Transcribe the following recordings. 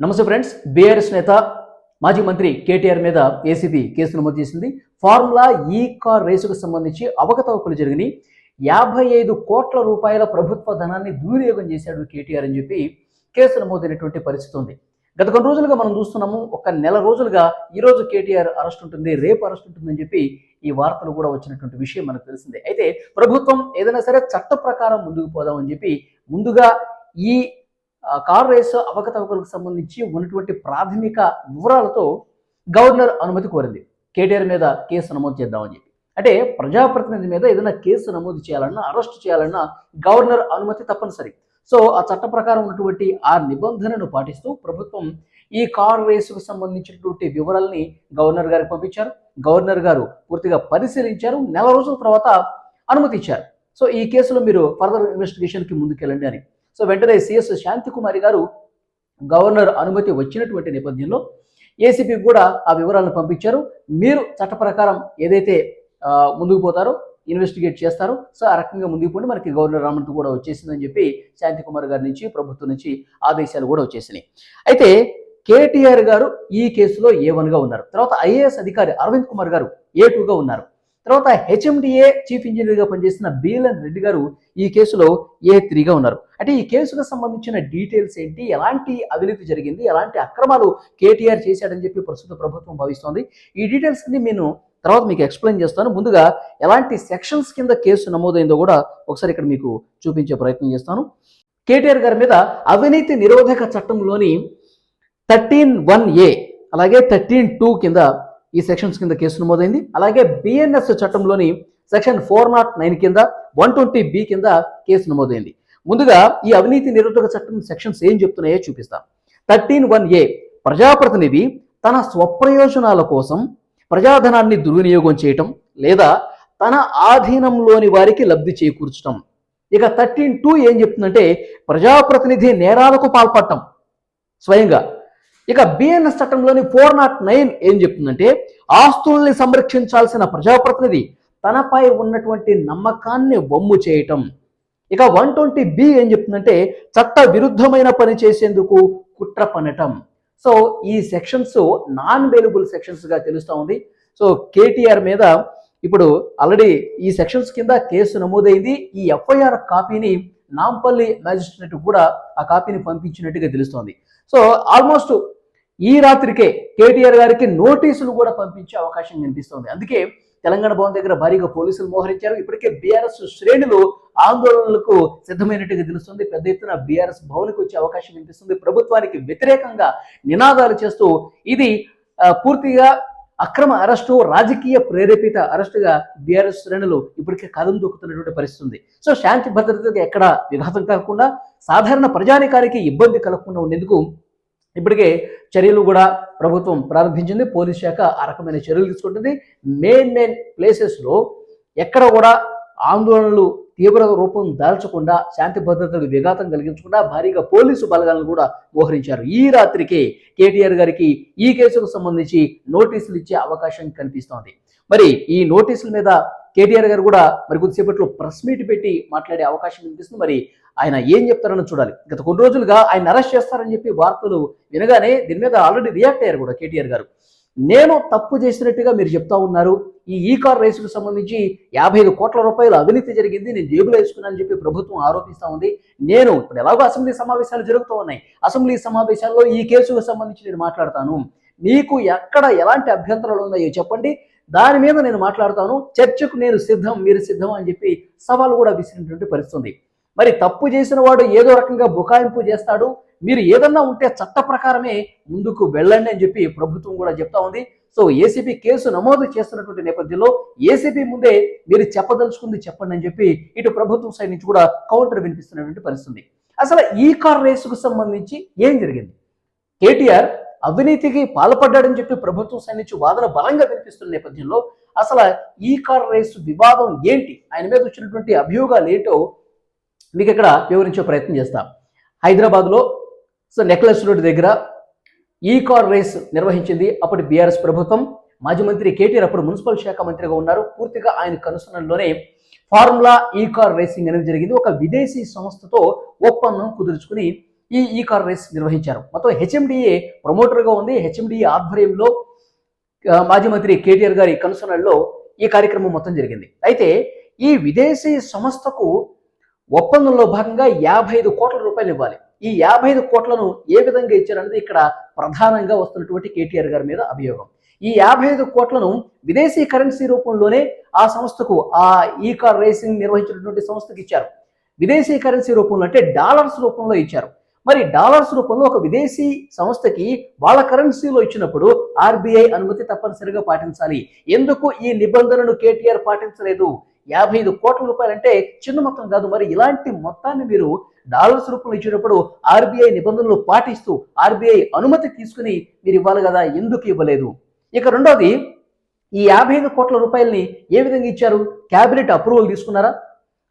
నమస్తే friends BRS నేత మాజీ మంత్రి కేటీఆర్ మీద ఏసీబీ కేసు నమోదు చేసింది. ఫార్ములా ఈ కార్ రేసుకు సంబంధించి అవకతవకలు జరిగినాయి. యాభై ఐదు కోట్ల రూపాయల ప్రభుత్వ ధనాన్ని దుర్వినియోగం చేశాడు కేటీఆర్ అని చెప్పి కేసు నమోదైనటువంటి పరిస్థితి ఉంది. గత కొన్ని రోజులుగా మనం చూస్తున్నాము ఒక నెల రోజులుగా ఈ రోజు కేటీఆర్ అరెస్ట్ ఉంటుంది రేపు అరెస్ట్ ఉంటుందని చెప్పి ఈ వార్తలు కూడా వచ్చినటువంటి విషయం మనకు తెలిసిందే. అయితే ప్రభుత్వం ఏదైనా సరే చట్ట ప్రకారం ముందుకు పోదామని చెప్పి ముందుగా ఈ కార్ రేసు అవకతవకలకు సంబంధించి ఉన్నటువంటి ప్రాథమిక వివరాలతో గవర్నర్ అనుమతి కోరింది. కేటీఆర్ మీద కేసు నమోదు చేద్దామని చెప్పి. అంటే ప్రజాప్రతినిధి మీద ఏదైనా కేసు నమోదు చేయాలన్నా అరెస్ట్ చేయాలన్నా గవర్నర్ అనుమతి తప్పనిసరి. సో ఆ చట్ట ప్రకారం ఉన్నటువంటి ఆ నిబంధనను పాటిస్తూ ప్రభుత్వం ఈ కార్ రేసుకు సంబంధించినటువంటి వివరాల్ని గవర్నర్ గారికి పంపించారు. గవర్నర్ గారు పూర్తిగా పరిశీలించారు. నెల రోజుల తర్వాత అనుమతి ఇచ్చారు. సో ఈ కేసులో మీరు ఫర్దర్ ఇన్వెస్టిగేషన్కి ముందుకెళ్ళండి అని సో వెంటనే సిఎస్ శాంతికుమారి గారు గవర్నర్ అనుమతి వచ్చినటువంటి నేపథ్యంలో ఏసీపీ కూడా ఆ వివరాలను పంపించారు. మీరు చట్ట ప్రకారం ఏదైతే ముందుకు పోతారో ఇన్వెస్టిగేట్ చేస్తారు సో ఆ రకంగా ముందుకు పోండి. మనకి గవర్నర్ రామంత్ కూడా వచ్చేసిందని చెప్పి శాంతికుమార్ గారి నుంచి ప్రభుత్వం నుంచి ఆదేశాలు కూడా వచ్చేసినాయి. అయితే కేటీఆర్ గారు ఈ కేసులో ఏ వన్గా ఉన్నారు? తర్వాత ఐఏఎస్ అధికారి అరవింద్ కుమార్ గారు ఏ టూగా ఉన్నారు? తర్వాత హెచ్ఎండిఏ చీఫ్ ఇంజనీర్గా పనిచేసిన బీలన్ రెడ్డి గారు ఈ కేసులో ఏ త్రీగా ఉన్నారు. అంటే ఈ కేసుకు సంబంధించిన డీటెయిల్స్ ఏంటి? ఎలాంటి అవినీతి జరిగింది? ఎలాంటి అక్రమాలు కేటీఆర్ చేశాడని చెప్పి ప్రస్తుత ప్రభుత్వం భావిస్తోంది. ఈ డీటెయిల్స్ అన్ని నేను తర్వాత మీకు ఎక్స్ప్లెయిన్ చేస్తాను. ముందుగా ఎలాంటి సెక్షన్స్ కింద కేసు నమోదైందో కూడా ఒకసారి ఇక్కడ మీకు చూపించే ప్రయత్నం చేస్తాను. కేటీఆర్ గారి మీద అవినీతి నిరోధక చట్టంలోని థర్టీన్ వన్ ఏ అలాగే థర్టీన్ టూ కింద ఈ సెక్షన్స్ కింద కేసు నమోదైంది. అలాగే బిఎన్ఎస్ చట్టంలోని సెక్షన్ ఫోర్ నాట్ నైన్ కింద వన్ ట్వంటీ బి కింద కేసు నమోదైంది. ముందుగా ఈ అవినీతి నిరోధక చట్టం సెక్షన్స్ ఏం చెప్తున్నాయో చూపిస్తాం. థర్టీన్ వన్ ఏ ప్రజాప్రతినిధి తన స్వప్రయోజనాల కోసం ప్రజాధనాన్ని దుర్వినియోగం చేయటం లేదా తన ఆధీనంలోని వారికి లబ్ధి చేకూర్చడం ఇక థర్టీన్ టూ ఏం చెప్తుందంటే ప్రజాప్రతినిధి నేరాలకు పాల్పడటం. స్వయంగా ఇక బిఎన్ఎస్ చట్టంలోని ఫోర్ నాట్ నైన్ ఏం చెప్తుందంటే ఆస్తుల్ని సంరక్షించాల్సిన ప్రజాప్రతినిధి తనపై ఉన్నటువంటి నమ్మకాన్ని వమ్ము చేయటం. ఇక వన్ ట్వంటీ బి ఏం చెప్తుందంటే చట్ట విరుద్ధమైన పని చేసేందుకు కుట్ర పనటం. సో ఈ సెక్షన్స్ నాన్ వేలబుల్ సెక్షన్స్గా తెలుస్తూ ఉంది. సో కేటీఆర్ మీద ఇప్పుడు ఆల్రెడీ ఈ సెక్షన్స్ కింద కేసు నమోదైంది. ఈ ఎఫ్ఐఆర్ కాపీని నాంపల్లి మ్యాజిస్ట్రేట్ కూడా ఆ కాపీని పంపించినట్టుగా తెలుస్తోంది. సో ఆల్మోస్ట్ ఈ రాత్రికే కేటీఆర్ గారికి నోటీసులు కూడా పంపించే అవకాశం కనిపిస్తోంది. అందుకే తెలంగాణ భవన్ దగ్గర భారీగా పోలీసులు మోహరించారు. ఇప్పటికే బీఆర్ఎస్ శ్రేణులు ఆందోళనలకు సిద్ధమైనట్టుగా తెలుస్తుంది. పెద్ద ఎత్తున బీఆర్ఎస్ భవన్కి వచ్చే అవకాశం కనిపిస్తుంది. ప్రభుత్వానికి వ్యతిరేకంగా నినాదాలు చేస్తూ ఇది పూర్తిగా అక్రమ అరెస్టు రాజకీయ ప్రేరేపిత అరెస్టుగా బీఆర్ఎస్ శ్రేణులు ఇప్పటికే కదం దొక్కుతున్నటువంటి పరిస్థితి ఉంది సో శాంతి భద్రతకి ఎక్కడ విఘాతం కాకుండా సాధారణ ప్రజానికానికి ఇబ్బంది కలగకుండా ఉండేందుకు ఇప్పటికే చర్యలు కూడా ప్రభుత్వం ప్రారంభించింది. పోలీస్ శాఖ ఆ రకమైన చర్యలు తీసుకుంటుంది. మెయిన్ మెయిన్ ప్లేసెస్లో ఎక్కడ కూడా ఆందోళనలు తీవ్ర రూపం దాల్చకుండా శాంతి భద్రతలకు విఘాతం కలిగించకుండా భారీగా పోలీసు బలగాలను కూడా మోహరించారు. ఈ రాత్రికి కేటీఆర్ గారికి ఈ కేసుకు సంబంధించి నోటీసులు ఇచ్చే అవకాశం కనిపిస్తోంది. మరి ఈ నోటీసుల మీద కేటీఆర్ గారు కూడా మరి కొద్దిసేపట్లో ప్రెస్ మీట్ పెట్టి మాట్లాడే అవకాశం కనిపిస్తుంది మరి ఆయన ఏం చెప్తారని చూడాలి. గత కొన్ని రోజులుగా ఆయన అరెస్ట్ చేస్తారని చెప్పి వార్తలు వినగానే దీని మీద ఆల్రెడీ రియాక్ట్ అయ్యారు కూడా కేటీఆర్ గారు. నేను తప్పు చేసినట్టుగా మీరు చెప్తా ఉన్నారు. ఈ ఈ కార్ రేసుకు సంబంధించి యాభై ఐదు కోట్ల రూపాయలు అవినీతి జరిగింది. నేను జేబులో వేసుకున్నానని చెప్పి ప్రభుత్వం ఆరోపిస్తా ఉంది. నేను ఇప్పుడు ఎలాగో అసెంబ్లీ సమావేశాలు జరుగుతూ ఉన్నాయి. అసెంబ్లీ సమావేశాల్లో ఈ కేసుకు సంబంధించి నేను మాట్లాడతాను. మీకు ఎక్కడ ఎలాంటి అభ్యంతరాలు ఉన్నాయో చెప్పండి. దాని మీద నేను మాట్లాడతాను. చర్చకు నేను సిద్ధం మీరు సిద్ధం అని చెప్పి సవాల్ కూడా విసిరినటువంటి పరిస్థితుంది. మరి తప్పు చేసిన వాడు ఏదో రకంగా బుకాయింపు చేస్తాడు. మీరు ఏదన్నా ఉంటే చట్ట ప్రకారమే ముందుకు వెళ్ళండి అని చెప్పి ప్రభుత్వం కూడా చెప్తా ఉంది. సో ఏసీపీ కేసు నమోదు చేస్తున్నటువంటి నేపథ్యంలో ఏసీపీ ముందే మీరు చెప్పదలుచుకుంది చెప్పండి అని చెప్పి ఇటు ప్రభుత్వం సైడ్ నుంచి కూడా కౌంటర్ వినిపిస్తున్నటువంటి పరిస్థితి అసలు ఈ కార్ రేసుకు సంబంధించి ఏం జరిగింది? కేటీఆర్ అవినీతికి పాల్పడ్డాడని చెప్పి ప్రభుత్వం సైడ్ వాదన బలంగా వినిపిస్తున్న నేపథ్యంలో అసలు ఈ కార్ రేసు వివాదం ఏంటి? ఆయన మీద వచ్చినటువంటి అభియోగాలు ఏంటో మీకు ఇక్కడ వివరించే ప్రయత్నం చేస్తాం. హైదరాబాద్లో సో నెక్లెస్ రోడ్ దగ్గర ఈ కార్ రేస్ నిర్వహించింది అప్పటి బీఆర్ఎస్ ప్రభుత్వం. మాజీ మంత్రి కేటీఆర్ అప్పుడు మున్సిపల్ శాఖ మంత్రిగా ఉన్నారు. పూర్తిగా ఆయన కనుసనలోనే ఫార్ములా ఈ కార్ రేసింగ్ అనేది జరిగింది. ఒక విదేశీ సంస్థతో ఒప్పందం కుదుర్చుకుని ఈ ఈ కార్ రేస్ నిర్వహించారు. మొత్తం హెచ్ఎండిఏ ప్రమోటర్గా ఉంది. హెచ్ఎండిఏ ఆధ్వర్యంలో మాజీ మంత్రి కేటీఆర్ గారి కనుసనల్లో ఈ కార్యక్రమం మొత్తం జరిగింది. అయితే ఈ విదేశీ సంస్థకు ఒప్పందంలో భాగంగా యాభై ఐదు కోట్ల రూపాయలు ఇవ్వాలి. ఈ యాభై ఐదు కోట్లను ఏ విధంగా ఇచ్చారనేది ఇక్కడ ప్రధానంగా వస్తున్నటువంటి కేటీఆర్ గారి మీద అభియోగం. ఈ యాభై ఐదు కోట్లను విదేశీ కరెన్సీ రూపంలోనే ఆ సంస్థకు ఆ ఈ కార్ రేసింగ్ నిర్వహించినటువంటి సంస్థకు ఇచ్చారు. విదేశీ కరెన్సీ రూపంలో అంటే డాలర్స్ రూపంలో ఇచ్చారు. మరి డాలర్స్ రూపంలో ఒక విదేశీ సంస్థకి వాళ్ళ కరెన్సీలో ఇచ్చినప్పుడు ఆర్బీఐ అనుమతి తప్పనిసరిగా పాటించాలి. ఎందుకు ఈ నిబంధనను కేటీఆర్ పాటించలేదు? యాభై ఐదు కోట్ల రూపాయలు అంటే చిన్న మొత్తం కాదు. మరి ఇలాంటి మొత్తాన్ని మీరు డాలర్స్ రూపంలో ఇచ్చినప్పుడు ఆర్బీఐ నిబంధనలు పాటిస్తూ ఆర్బీఐ అనుమతి తీసుకుని మీరు ఇవ్వాలి కదా? ఎందుకు ఇవ్వలేదు? ఇక రెండోది ఈ యాభై ఐదు కోట్ల రూపాయలని ఏ విధంగా ఇచ్చారు? క్యాబినెట్ అప్రూవల్ తీసుకున్నారా?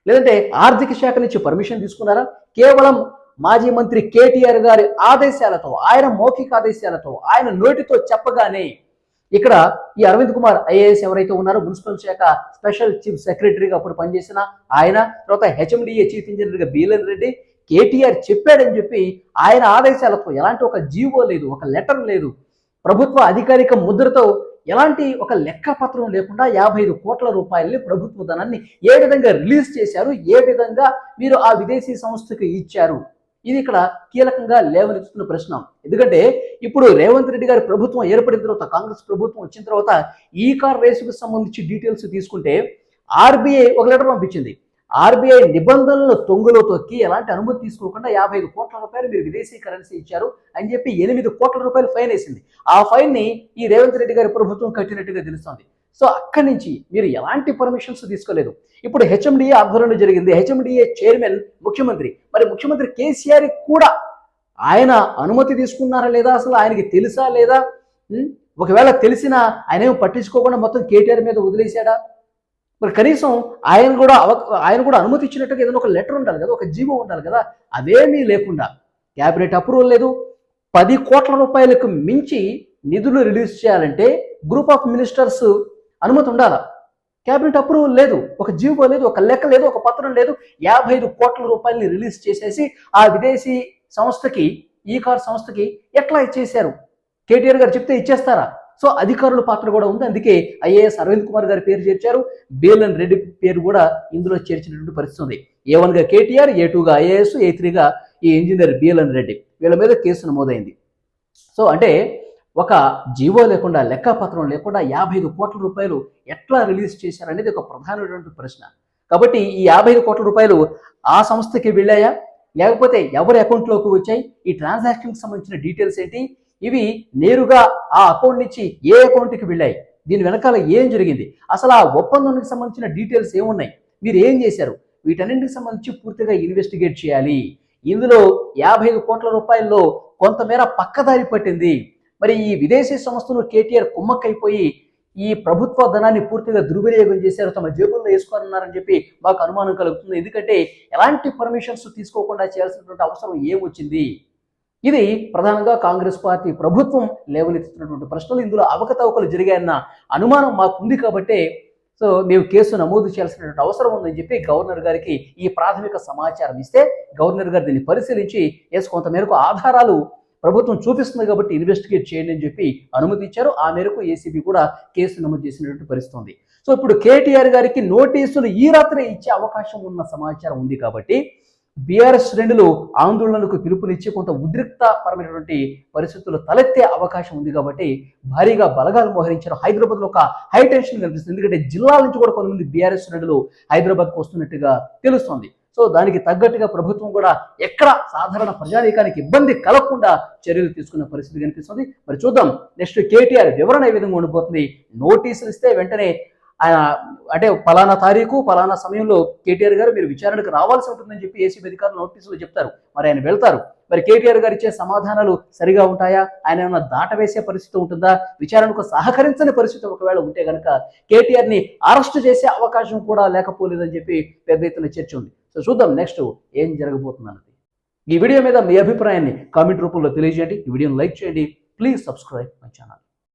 లేదంటే ఆర్థిక శాఖ నుంచి పర్మిషన్ తీసుకున్నారా? కేవలం మాజీ మంత్రి కేటీఆర్ గారి ఆదేశాలతో ఆయన మౌఖిక ఆదేశాలతో ఆయన నోటితో చెప్పగానే ఇక్కడ ఈ అరవింద్ కుమార్ ఐఏఎస్ ఎవరైతే ఉన్నారో మున్సిపల్ శాఖ స్పెషల్ చీఫ్ సెక్రటరీగా అప్పుడు పనిచేసిన ఆయన తర్వాత హెచ్ఎండిఏ చీఫ్ ఇంజనీర్గా బీలన్ రెడ్డి కేటీఆర్ చెప్పాడని చెప్పి ఆయన ఆదేశాలతో ఎలాంటి ఒక జీవో లేదు ఒక లెటర్ లేదు. ప్రభుత్వ అధికారిక ముద్రతో ఎలాంటి ఒక లెక్కపత్రం లేకుండా యాభై ఐదు కోట్ల రూపాయలని ప్రభుత్వ ధనాన్ని ఏ విధంగా రిలీజ్ చేశారు ఏ విధంగా మీరు ఆ విదేశీ సంస్థకు ఇచ్చారు? ఇది ఇక్కడ కీలకంగా లేవనెత్తుతున్న ప్రశ్న. ఎందుకంటే ఇప్పుడు రేవంత్ రెడ్డి గారి ప్రభుత్వం ఏర్పడిన తర్వాత కాంగ్రెస్ ప్రభుత్వం వచ్చిన తర్వాత ఈ కార్ రేసుకు సంబంధించి డీటెయిల్స్ తీసుకుంటే ఆర్బీఐ ఒక లెటర్ పంపించింది. ఆర్బీఐ నిబంధనల తొంగులో తొక్కి ఎలాంటి అనుమతి తీసుకోకుండా యాభై ఐదు కోట్ల రూపాయలు మీరు విదేశీ కరెన్సీ ఇచ్చారు అని చెప్పి ఎనిమిది కోట్ల రూపాయలు ఫైన్ వేసింది. ఆ ఫైన్ని ఈ రేవంత్ రెడ్డి గారి ప్రభుత్వం కట్టినట్టుగా తెలుస్తోంది. సో అక్కడి నుంచి మీరు ఎలాంటి పర్మిషన్స్ తీసుకోలేదు. ఇప్పుడు హెచ్ఎండిఏ ఆధ్వర్యంలో జరిగింది. హెచ్ఎండిఏ చైర్మన్ ముఖ్యమంత్రి. మరి ముఖ్యమంత్రి కేసీఆర్ కూడా ఆయన అనుమతి తీసుకున్నారా లేదా అసలు? ఆయనకి తెలుసా లేదా? ఒకవేళ తెలిసినా ఆయన ఏమి పట్టించుకోకుండా మొత్తం కేటీఆర్ మీద వదిలేశాడా? మరి కనీసం ఆయన కూడా అవ ఆయన కూడా అనుమతి ఇచ్చినట్టుగా ఏదైనా ఒక లెటర్ ఉండాలి కదా ఒక జీవో ఉండాలి కదా అదేమీ లేకుండా. క్యాబినెట్ అప్రూవల్ లేదు. పది కోట్ల రూపాయలకు మించి నిధులు రిలీజ్ చేయాలంటే గ్రూప్ ఆఫ్ మినిస్టర్స్ అనుమతి ఉండాలా? క్యాబినెట్ అప్రూవల్ లేదు ఒక జీవో లేదు ఒక లెక్క లేదు ఒక పత్రం లేదు. యాభై ఐదు కోట్ల రూపాయలని రిలీజ్ చేసేసి ఆ విదేశీ సంస్థకి ఈ కార్ సంస్థకి ఎట్లా ఇచ్చేశారు? కేటీఆర్ గారు చెప్తే ఇచ్చేస్తారా? సో అధికారుల పాత్ర కూడా ఉంది. అందుకే ఐఏఎస్ అరవింద్ కుమార్ గారి పేరు చేర్చారు. బీఎల్ఎన్ రెడ్డి పేరు కూడా ఇందులో చేర్చినటువంటి పరిస్థితి ఉంది. ఏ వన్గా కేటీఆర్ ఏ టూగా ఐఏఎస్ ఏ త్రీగా ఈ ఇంజనీర్ బీఎల్ఎన్ రెడ్డి వీళ్ళ మీద కేసు నమోదైంది. సో అంటే ఒక జీవో లేకుండా లెక్కపత్రం లేకుండా యాభై ఐదు కోట్ల రూపాయలు ఎట్లా రిలీజ్ చేశారనేది ఒక ప్రధానమైనటువంటి ప్రశ్న. కాబట్టి ఈ యాభై ఐదు కోట్ల రూపాయలు ఆ సంస్థకి వెళ్ళాయా? లేకపోతే ఎవరి అకౌంట్లోకి వచ్చాయి? ఈ ట్రాన్సాక్షన్కి సంబంధించిన డీటెయిల్స్ ఏంటి? ఇవి నేరుగా ఆ అకౌంట్ నుంచి ఏ అకౌంట్కి వెళ్ళాయి? దీని వెనకాల ఏం జరిగింది? అసలు ఆ ఒప్పందానికి సంబంధించిన డీటెయిల్స్ ఏమున్నాయి? మీరు ఏం చేశారు? వీటన్నింటికి సంబంధించి పూర్తిగా ఇన్వెస్టిగేట్ చేయాలి. ఇందులో యాభై ఐదు కోట్ల రూపాయల్లో కొంతమేర పక్కదారి పట్టింది. మరి ఈ విదేశీ సంస్థను కేటీఆర్ కుమ్మక్కైపోయి ఈ ప్రభుత్వ ధనాన్ని పూర్తిగా దుర్వినియోగం చేశారు తమ జేబుల్లో వేసుకోనున్నారని చెప్పి మాకు అనుమానం కలుగుతుంది. ఎందుకంటే ఎలాంటి పర్మిషన్స్ తీసుకోకుండా చేయాల్సినటువంటి అవసరం ఏమొచ్చింది ఇది ప్రధానంగా కాంగ్రెస్ పార్టీ ప్రభుత్వం లేవనెత్తుతున్నటువంటి ప్రశ్నలు. ఇందులో అవకతవకలు జరిగాయన్న అనుమానం మాకుంది కాబట్టే సో మేము కేసు నమోదు చేయాల్సినటువంటి అవసరం ఉందని చెప్పి గవర్నర్ గారికి ఈ ప్రాథమిక సమాచారం ఇస్తే గవర్నర్ గారు దీన్ని పరిశీలించి ఎస్ కొంత మేరకు ఆధారాలు ప్రభుత్వం చూపిస్తుంది కాబట్టి ఇన్వెస్టిగేట్ చేయండి అని చెప్పి అనుమతి ఇచ్చారు. ఆ మేరకు ఏసీబీ కూడా కేసు నమోదు చేసినటువంటి పరిస్థితి ఉంది సో ఇప్పుడు కేటీఆర్ గారికి నోటీసులు ఈ రాత్రి ఇచ్చే అవకాశం ఉన్న సమాచారం ఉంది కాబట్టి బీఆర్ఎస్ శ్రేణులు ఆందోళనలకు పిలుపునిచ్చి కొంత ఉద్రిక్తపరమైనటువంటి పరిస్థితులు తలెత్తే అవకాశం ఉంది కాబట్టి భారీగా బలగాలు మోహరించారు. హైదరాబాద్లో ఒక హై టెన్షన్ కనిపిస్తుంది. ఎందుకంటే జిల్లాల నుంచి కూడా కొంతమంది బీఆర్ఎస్ శ్రేణులు హైదరాబాద్కు వస్తున్నట్టుగా తెలుస్తోంది. సో దానికి తగ్గట్టుగా ప్రభుత్వం కూడా ఎక్కడ సాధారణ ప్రజానీకానికి ఇబ్బంది కలగకుండా చర్యలు తీసుకున్న పరిస్థితి కనిపిస్తుంది. మరి చూద్దాం నెక్స్ట్ కేటీఆర్ వివరణ ఏ విధంగా ఉండిపోతుంది? నోటీసులు ఇస్తే వెంటనే ఆయన అంటే పలానా తారీఖు పలానా సమయంలో కేటీఆర్ గారు మీరు విచారణకు రావాల్సి ఉంటుందని చెప్పి ఏసీబీ అధికారులు నోటీసులు చెప్తారు. మరి ఆయన వెళ్తారు. మరి కేటీఆర్ గారు ఇచ్చే సమాధానాలు సరిగా ఉంటాయా? ఆయన ఏమైనా దాటవేసే పరిస్థితి ఉంటుందా? విచారణకు సహకరించని పరిస్థితి ఒకవేళ ఉంటే కనుక కేటీఆర్ని అరెస్ట్ చేసే అవకాశం కూడా లేకపోలేదని చెప్పి పెద్ద ఎత్తున చర్చ ఉంది. సో చూద్దాం నెక్స్ట్ ఏం జరగబోతుందన్నది. ఈ వీడియో మీద మీ అభిప్రాయాన్ని కామెంట్ రూపంలో తెలియజేయండి. ఈ వీడియోని లైక్ చేయండి. Please subscribe my channel.